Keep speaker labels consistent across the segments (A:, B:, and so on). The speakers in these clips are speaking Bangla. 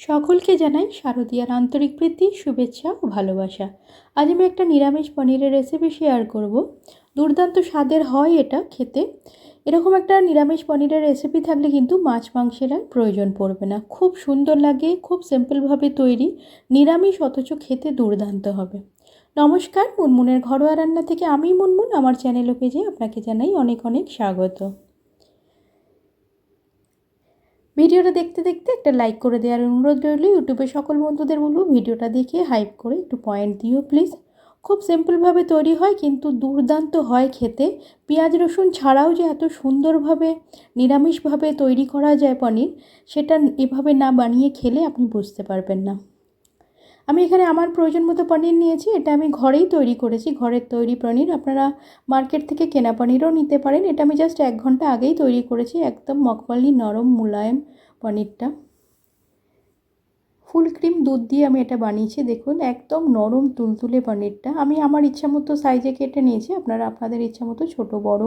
A: সকলকে জানাই শারদীয়ার আন্তরিক প্রীতি, শুভেচ্ছা ও ভালোবাসা। আজ আমি একটা নিরামিষ পনিরের রেসিপি শেয়ার করব। দুর্দান্ত স্বাদের হয় এটা খেতে। এরকম একটা নিরামিষ পনিরের রেসিপি থাকলে কিন্তু মাছ মাংসের আর প্রয়োজন পড়বে না। খুব সুন্দর লাগে, খুব সিম্পলভাবে তৈরি, নিরামিষ অথচ খেতে দুর্দান্ত হবে। নমস্কার, মুনমুনের ঘরোয়া রান্না থেকে আমি মুনমুন। আমার চ্যানেল পেজে আপনাকে জানাই অনেক অনেক স্বাগত। ভিডিওটা দেখতে দেখতে একটা লাইক করে দেওয়ার অনুরোধ রইল। ইউটিউবে সকল বন্ধুদের বলব, ভিডিওটা দেখে হাইপ করে একটু পয়েন্ট দিও প্লিজ খুব সিম্পলভাবে তৈরি হয়, কিন্তু দুর্দান্ত হয় খেতে। পেঁয়াজ, রসুন ছাড়াও যে এত সুন্দরভাবে, নিরামিষভাবে তৈরি করা যায় পনির, সেটা এভাবে না বানিয়ে খেলে আপনি বুঝতে পারবেন না। আমি এখানে আমার প্রয়োজন মতো পনির নিয়েছি, এটা আমি ঘরেই তৈরি করেছি, ঘরের তৈরি পনির, আপনারা মার্কেট থেকে কেনা পনিরও নিতে পারেন, এটা আমি জাস্ট এক ঘণ্টা আগেই তৈরি করেছি, একদম মকমালি নরম মুলায়ম পনিরটা। ফুল ক্রিম দুধ দিয়ে আমি এটা বানিয়েছি, দেখুন, একদম নরম তুলতুলে পনিরটা, আমি আমার ইচ্ছা মতো সাইজে কেটে নিয়েছি, আপনারা আপনাদের ইচ্ছা মতো ছোটো, বড়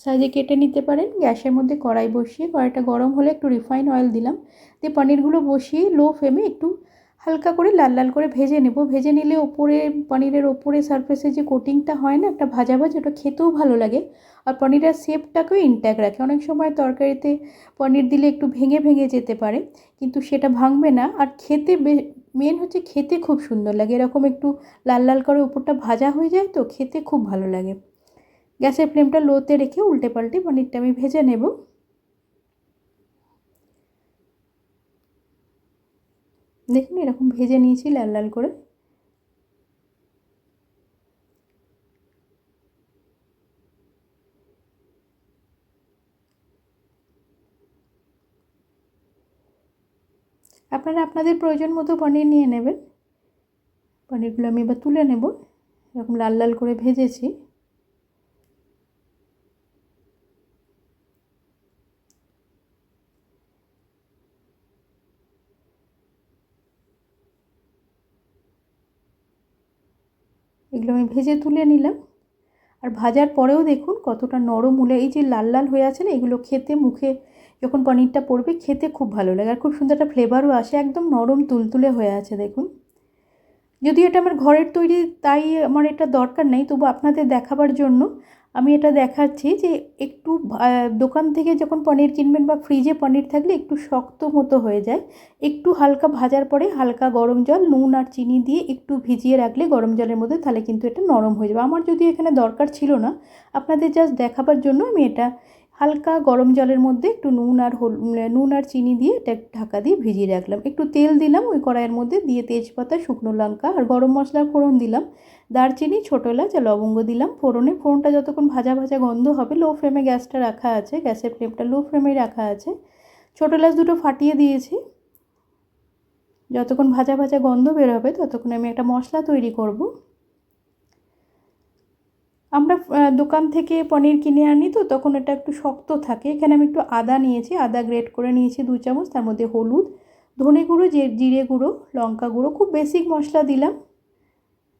A: সাইজে কেটে নিতে পারেন, গ্যাসের মধ্যে কড়াই বসিয়ে, কড়াইটা গরম হলে একটু রিফাইন অয়েল দিলাম, দিয়ে পনিরগুলো বসিয়ে লো ফ্লেমে একটু হালকা করে লাল লাল করে ভেজে নেব। ভেজে নিলে ওপরে পনিরের ওপরে সারফেসে যে কোটিংটা হয় না, একটা ভাজা ভাজা, ওটা খেতেও ভালো লাগে। আর পনিরের শেপটাকেও ইনট্যাক্ট রাখে। অনেক সময় তরকারিতে পনির দিলে একটু ভেঙে ভেঙে যেতে পারে, কিন্তু সেটা ভাঙবে না। আর খেতে মেন হচ্ছে খেতে খুব সুন্দর লাগে। এরকম একটু লাল লাল করে উপরটা ভাজা হয়ে যায় তো খেতে খুব ভালো লাগে। গ্যাসের ফ্লেমটা লোতে রেখে উল্টে পাল্টে পনিরটা আমি ভেজে নেব। দেখুন, এরকম ভেজে নিয়েছি লাল লাল করে। আপনারা আপনাদের প্রয়োজন মতো পনির নিয়ে নেবেন। পনিরগুলো আমি এবার তুলে নেব। এরকম লাল লাল করে ভেজেছি। এগুলো আমি ভেজে তুলে নিলাম। আর ভাজার পরেও দেখুন কতটা নরম হলে এই যে লাল লাল হয়ে আছে না, এগুলো খেতে মুখে যখন পনিরটা পড়বে খেতে খুব ভালো লাগে। আর খুব সুন্দর একটা ফ্লেভারও আসে, একদম নরম তুলতুলে হয়ে আছে দেখুন। যদি এটা আমার ঘরের তৈরি, তাই আমার এটা দরকার নেই, তবু আপনাদের দেখাবার জন্য আমি এটা দেখাচ্ছি যে একটু দোকান থেকে যখন পনির কিনবেন বা ফ্রিজে পনির থাকলে একটু শক্ত মতো হয়ে যায়। একটু হালকা ভাজার পরে হালকা গরম জল, নুন আর চিনি দিয়ে একটু ভিজিয়ে রাখলে গরম জলের মধ্যে তাহলে কিন্তু এটা নরম হয়ে যাবে। আমার যদি এখানে দরকার ছিল না, আপনাদের জাস্ট দেখাবার জন্য আমি এটা হালকা গরম জলের মধ্যে একটু নুন আর হল নুন আর চিনি দিয়ে এটা ঢাকা দিয়ে ভিজিয়ে রাখলাম। একটু তেল দিলাম ওই কড়াইয়ের মধ্যে দিয়ে তেজপাতা, শুকনো লঙ্কা আর গরম মশলার ফোড়ন দিলাম। দারচিনি, ছোটো এলাচ আর লবঙ্গ দিলাম। ফোড়নে, ফোড়নটা যতক্ষণ ভাজা ভাজা গন্ধ হবে লো ফ্লেমে গ্যাসটা রাখা আছে। গ্যাসের ফ্লেমটা লো ফ্লেমে রাখা আছে। ছোটো এলাচ দুটো ফাটিয়ে দিয়েছি। যতক্ষণ ভাজা ভাজা গন্ধ বেরোবে, ততক্ষণ আমি একটা মশলা তৈরি করব। আমরা দোকান থেকে পনির কিনে আনি তো, তখন এটা একটু শক্ত থাকে। এখানে আমি একটু আদা নিয়েছি, আদা গ্রেট করে নিয়েছি দু চামচ। তার মধ্যে হলুদ, ধনে গুঁড়ো জিরে গুঁড়ো, লঙ্কা গুঁড়ো, খুব বেসিক মশলা দিলাম।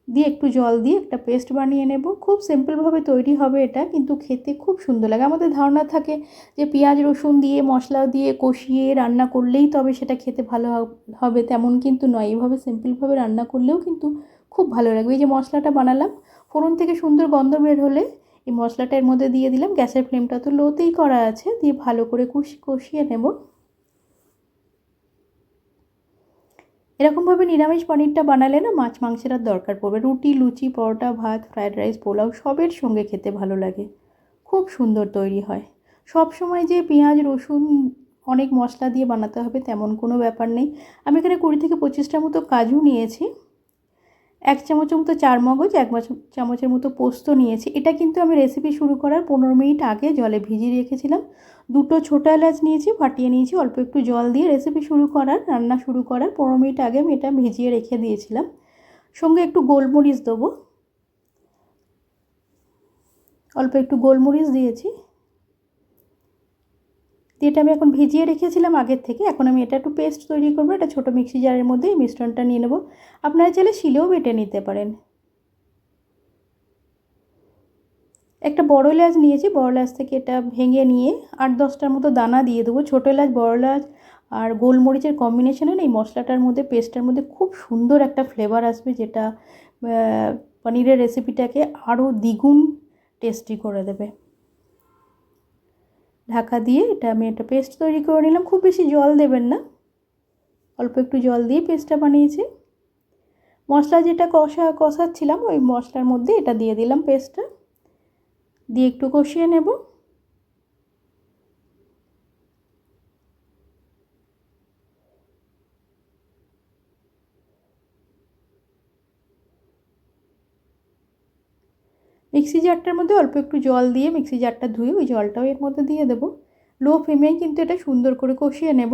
A: দিয়ে একটু জল দিয়ে একটা পেস্ট বানিয়ে নেব। খুব সিম্পলভাবে তৈরি হবে এটা, কিন্তু খেতে খুব সুন্দর লাগে। আমাদের ধারণা থাকে যে পেঁয়াজ, রসুন দিয়ে, মশলা দিয়ে কষিয়ে রান্না করলেই তবে সেটা খেতে ভালো হবে তেমন কিন্তু নয়। এইভাবে সিম্পলভাবে রান্না করলেও কিন্তু খুব ভালো লাগবে। এই যে মশলাটা বানালাম, ফোড়ন থেকে সুন্দর গন্ধ বের হলে এই মশলাটা এর মধ্যে দিয়ে দিলাম। গ্যাসের ফ্লেমটা তো লোতেই করা আছে। দিয়ে ভালো করে কষি কষিয়ে নেব। এরকমভাবে নিরামিষ পনিরটা বানালে না মাছ মাংসের আর দরকার পড়বে। রুটি, লুচি, পরোটা, ভাত, ফ্রায়েড রাইস, পোলাও সবের সঙ্গে খেতে ভালো লাগে। খুব সুন্দর তৈরি হয়। সব সময় যে পেঁয়াজ, রসুন অনেক মশলা দিয়ে বানাতে হবে তেমন কোনো ব্যাপার নেই। আমি এখানে কুড়ি থেকে পঁচিশটা মতো কাজু নিয়েছি। এক চামচের মতো চার মগজ এক চামচের মতো পোস্ত নিয়েছি। এটা কিন্তু আমি রেসিপি শুরু করার পনেরো মিনিট আগে জলে ভিজিয়ে রেখেছিলাম। দুটো ছোটো এলাচ নিয়েছি, ফাটিয়ে নিয়েছি, অল্প একটু জল দিয়ে রেসিপি শুরু করার, রান্না শুরু করার পনেরো মিনিট আগে আমি এটা ভিজিয়ে রেখে দিয়েছিলাম। সঙ্গে একটু গোলমরিচ দেবো। অল্প একটু গোলমরিচ দিয়েছি। দিয়ে এটা আমি এখন ভিজিয়ে রেখেছিলাম আগের থেকে, এখন আমি এটা একটু পেস্ট তৈরি করব, এটা ছোটো মিক্সি জারের মধ্যে এই মিশ্রণটা নিয়ে নেব। আপনারা চাইলে শিলেও বেটে নিতে পারেন। একটা বড় এলাচ নিয়েছি, বড় এলাচ থেকে এটা ভেঙে নিয়ে আট দশটার মতো দানা দিয়ে দেবো। ছোটো এলাচ, বড় এলাচ আর গোলমরিচের কম্বিনেশনে এই মশলাটার মধ্যে পেস্টটার মধ্যে খুব সুন্দর একটা ফ্লেভার আসবে যেটা পনিরের রেসিপিটাকে আরও দ্বিগুণ টেস্টি করে দেবে। ঢাকা দিয়ে এটা আমি একটা পেস্ট তৈরি করে নিলাম। খুব বেশি জল দেবেন না। অল্প একটু জল দিয়ে পেস্টটা বানিয়েছি। মশলা যেটা কষা কষাচ্ছিলাম, ওই মশলার মধ্যে এটা দিয়ে দিলাম পেস্টটা দিয়ে একটু কষিয়ে নেব। মিক্সি জারটার মধ্যে অল্প একটু জল দিয়ে মিক্সি জারটা ধুয়ে ওই জলটাও এর মধ্যে দিয়ে দেবো। লো ফ্লেমেই কিন্তু এটা সুন্দর করে কষিয়ে নেব।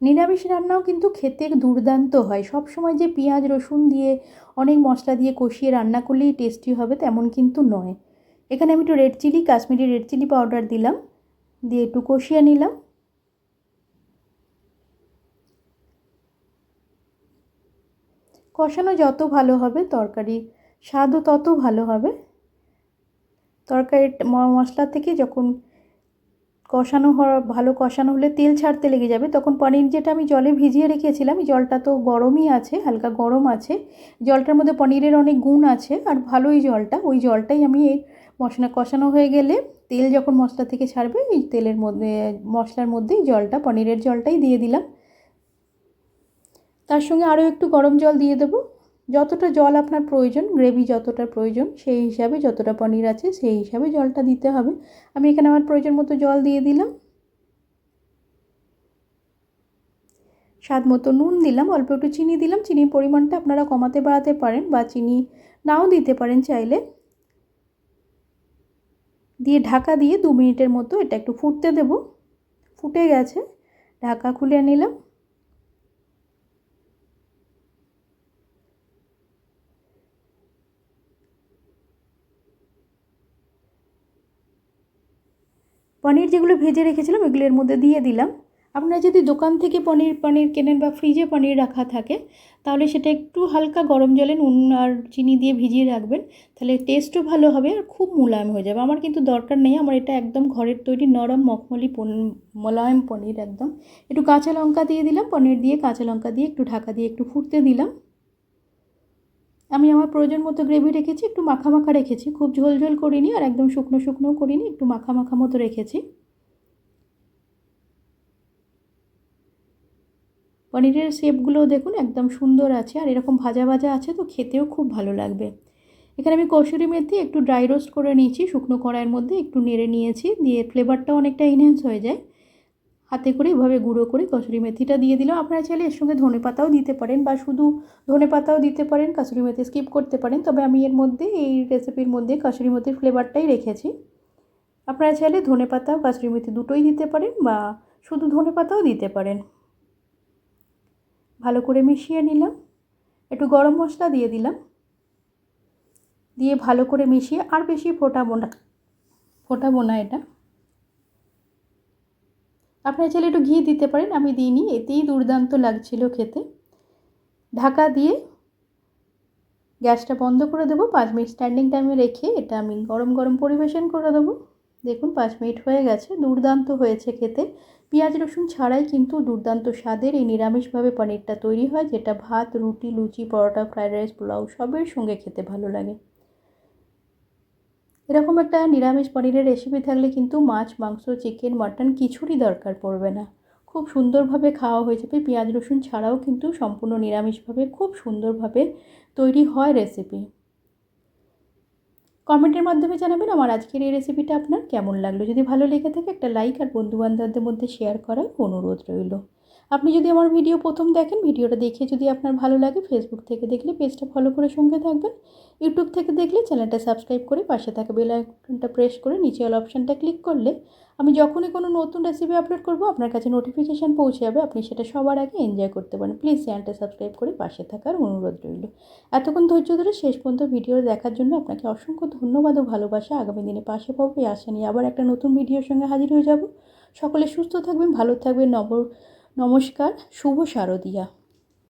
A: নিরামিষ রান্নাও কিন্তু খেতে দুর্দান্ত হয়। সব সময় যে পেঁয়াজ, রসুন দিয়ে অনেক মশলা দিয়ে কষিয়ে রান্না করলেই টেস্টি হবে তেমন কিন্তু নয়। এখানে আমি একটু red chilli Kashmiri red chilli powder দিলাম, দিয়ে একটু কষিয়ে নিলাম। কষানো যত ভালো হবে, তরকারি স্বাদও তত ভালো হবে। তরকারি মশলা থেকে যখন কষানো হওয়া ভালো কষানো হলে তেল ছাড়তে লেগে যাবে, তখন পনির যেটা আমি জলে ভিজিয়ে রেখেছিলাম জলটা তো গরমই আছে, হালকা গরম আছে। জলটার মধ্যে পনিরের অনেক গুণ আছে, আর ভালোই জলটা, ওই জলটাই আমি এই মশলা কষানো হয়ে গেলে তেল যখন মশলা থেকে ছাড়বে, এই তেলের মধ্যে, মশলার মধ্যেই জলটা, পনিরের জলটাই দিয়ে দিলাম। তার সঙ্গে আরও একটু গরম জল দিয়ে দেবো। যতটা জল আপনার প্রয়োজন, গ্রেভি যতটা প্রয়োজন, সেই হিসাবে যতটা পনির আছে, সেই হিসাবে জলটা দিতে হবে। আমি এখানে আমার প্রয়োজন মতো জল দিয়ে দিলাম। স্বাদ মতো নুন দিলাম, অল্প একটু চিনি দিলাম। চিনির পরিমাণটা আপনারা কমাতে বাড়াতে পারেন বা চিনি নাও দিতে পারেন চাইলে। দিয়ে ঢাকা দিয়ে দু মিনিটের মতো এটা একটু ফুটতে দেব। ফুটে গেছে। ঢাকা খুলে নিলাম। পনির যেগুলো ভেজে রেখেছিলাম, এগুলো এর মধ্যে দিয়ে দিলাম। আপনারা যদি দোকান থেকে পনির পনির কেনেন বা ফ্রিজে পনির রাখা থাকে, তাহলে সেটা একটু হালকা গরম জলে নুন আর চিনি দিয়ে ভিজিয়ে রাখবেন, তাহলে টেস্টও ভালো হবে আর খুব মোলায়েম হয়ে যাবে। আমার কিন্তু দরকার নেই, আমার এটা একদম ঘরের তৈরি নরম মখমলি পন, মোলায়েম পনির একদম। একটু কাঁচা লঙ্কা দিয়ে দিলাম, পনির দিয়ে কাঁচা লঙ্কা দিয়ে একটু ঢাকা দিয়ে একটু ফুটতে দিলাম। আমি আমার প্রয়োজন মতো গ্রেভি রেখেছি, একটু মাখা মাখা রেখেছি, খুব ঝোল ঝোল করিনি আর একদম শুকনো শুকনোও করিনি, একটু মাখা মাখা মতো রেখেছি। পনিরের শেপগুলোও দেখুন একদম সুন্দর আছে আর এরকম ভাজা ভাজা আছে তো খেতেও খুব ভালো লাগবে। এখানে আমি কসুরি মেথি একটু ড্রাই রোস্ট করে নিয়েছি, শুকনো কড়াইয়ের মধ্যে একটু নেড়ে নিয়েছি দিয়ে ফ্লেভারটা অনেকটা ইনহ্যান্স হয়ে যায়। হাতে করে এভাবে গুঁড়ো করে কসুরি মেথিটা দিয়ে দিলাম। আপনারা চাইলে এর সঙ্গে ধনে পাতাও দিতে পারেন বা শুধু ধনে পাতাও দিতে পারেন, কসুরি মেথি স্কিপ করতে পারেন। তবে আমি এর মধ্যে এই রেসিপির মধ্যে কসুরি মেথির ফ্লেভারটাই রেখেছি। আপনারা চাইলে ধনে পাতাও কসুরি মেথি দুটোই দিতে পারেন বা শুধু ধনে পাতাও দিতে পারেন। ভালো করে মিশিয়ে নিলাম। একটু গরম মশলা দিয়ে দিলাম। দিয়ে ভালো করে মিশিয়ে আর বেশি ফোটাবো না ফোটাবো না এটা। আপনারা চাইলে একটু ঘি দিতে পারেন, আমি দিইনি, এতেই দুর্দান্ত লাগছিল খেতে। ঢাকা দিয়ে গ্যাসটা বন্ধ করে দেবো, পাঁচ মিনিট স্ট্যান্ডিং টাইমে রেখে এটা আমি গরম গরম পরিবেশন করে দেবো। দেখুন, পাঁচ মিনিট হয়ে গেছে, দুর্দান্ত হয়েছে খেতে। পেঁয়াজ রসুন ছাড়াই কিন্তু দুর্দান্ত স্বাদের এই নিরামিষভাবে পনিরটা তৈরি হয়, যেটা ভাত, রুটি, লুচি, পরোটা ফ্রায়েড রাইস, পোলাও সবের সঙ্গে খেতে ভালো লাগে। এরকম একটা নিরামিষ পনিরের রেসিপি থাকলে কিন্তু মাছ, মাংস চিকেন মাটন কিছুরই দরকার পড়বে না। খুব সুন্দরভাবে খাওয়া হয়ে যাবে। পেঁয়াজ রসুন ছাড়াও কিন্তু সম্পূর্ণ নিরামিষভাবে খুব সুন্দরভাবে তৈরি হয় রেসিপি কমেন্টের মাধ্যমে জানাবেন আমার আজকের এই রেসিপিটা আপনার কেমন লাগল? যদি ভালো লেগে থাকে একটা লাইক আর বন্ধুবান্ধবদের মধ্যে শেয়ার করার অনুরোধ রইল। আপনি যদি আমার ভিডিও প্রথম দেখেন, ভিডিওটা দেখে যদি আপনার ভালো লাগে ফেসবুক থেকে দেখলে পেজটা ফলো করে সঙ্গে থাকবেন। ইউটিউব থেকে দেখলে চ্যানেলটা সাবস্ক্রাইব করে পাশে থাকা বেল আইকনটা প্রেস করে নিচে অল অপশানটা ক্লিক করলে আমি যখনই কোনো নতুন রেসিপি আপলোড করব, আপনার কাছে নোটিফিকেশান পৌঁছে যাবে। আপনি সেটা সবার আগে এনজয় করতে পারেন। প্লিজ চ্যানেলটা সাবস্ক্রাইব করে পাশে থাকার অনুরোধ রইল। এতক্ষণ ধৈর্য ধরে শেষ পর্যন্ত ভিডিও দেখার জন্য আপনাকে অসংখ্য ধন্যবাদ ও ভালোবাসা। আগামী দিনে পাশে পাবো আশা নিয়ে আবার একটা নতুন ভিডিওর সঙ্গে হাজির হয়ে যাব। সকলে সুস্থ থাকবেন, ভালো থাকবেন। নব নমস্কার শুভ শারদিয়া।